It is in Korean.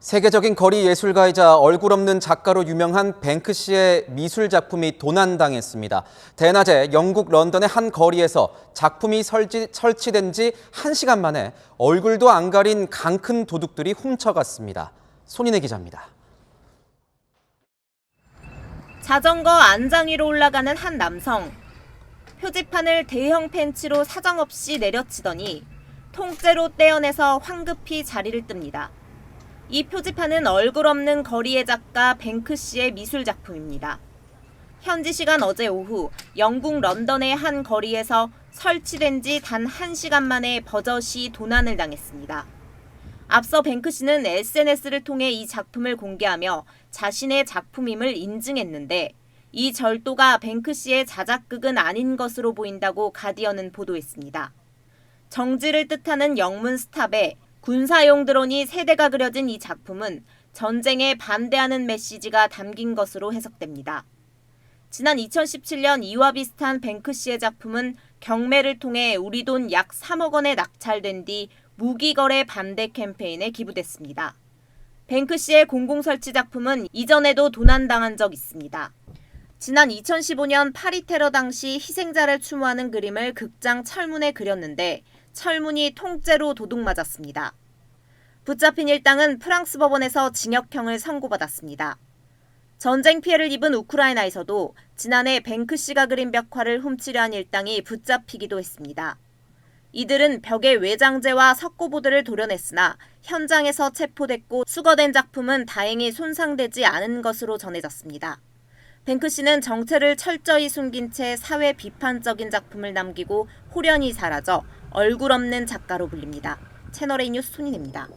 세계적인 거리 예술가이자 얼굴 없는 작가로 유명한 뱅크시의 미술 작품이 도난당했습니다. 대낮에 영국 런던의 한 거리에서 작품이 설치, 설치된 지 1시간 만에 얼굴도 안 가린 강큰 도둑들이 훔쳐갔습니다. 손인혜 기자입니다. 자전거 안장 위로 올라가는 한 남성. 표지판을 대형 펜치로 사정없이 내려치더니 통째로 떼어내서 황급히 자리를 뜹니다. 이 표지판은 얼굴 없는 거리의 작가 뱅크시의 미술 작품입니다. 현지 시간 어제 오후 영국 런던의 한 거리에서 설치된 지 단 1시간 만에 버젓이 도난을 당했습니다. 앞서 뱅크시는 SNS를 통해 이 작품을 공개하며 자신의 작품임을 인증했는데 이 절도가 뱅크시의 자작극은 아닌 것으로 보인다고 가디언은 보도했습니다. 정지를 뜻하는 영문 스탑에 군사용 드론이 세대가 그려진 이 작품은 전쟁에 반대하는 메시지가 담긴 것으로 해석됩니다. 지난 2017년 이와 비슷한 뱅크시의 작품은 경매를 통해 우리 돈 약 3억 원에 낙찰된 뒤 무기거래 반대 캠페인에 기부됐습니다. 뱅크시의 공공설치 작품은 이전에도 도난당한 적 있습니다. 지난 2015년 파리 테러 당시 희생자를 추모하는 그림을 극장 철문에 그렸는데 철문이 통째로 도둑맞았습니다. 붙잡힌 일당은 프랑스 법원에서 징역형을 선고받았습니다. 전쟁 피해를 입은 우크라이나에서도 지난해 뱅크시가 그린 벽화를 훔치려 한 일당이 붙잡히기도 했습니다. 이들은 벽에 외장재와 석고보드를 도려냈으나 현장에서 체포됐고 수거된 작품은 다행히 손상되지 않은 것으로 전해졌습니다. 뱅크시는 정체를 철저히 숨긴 채 사회 비판적인 작품을 남기고 홀연히 사라져 얼굴 없는 작가로 불립니다. 채널A 뉴스 손인입니다.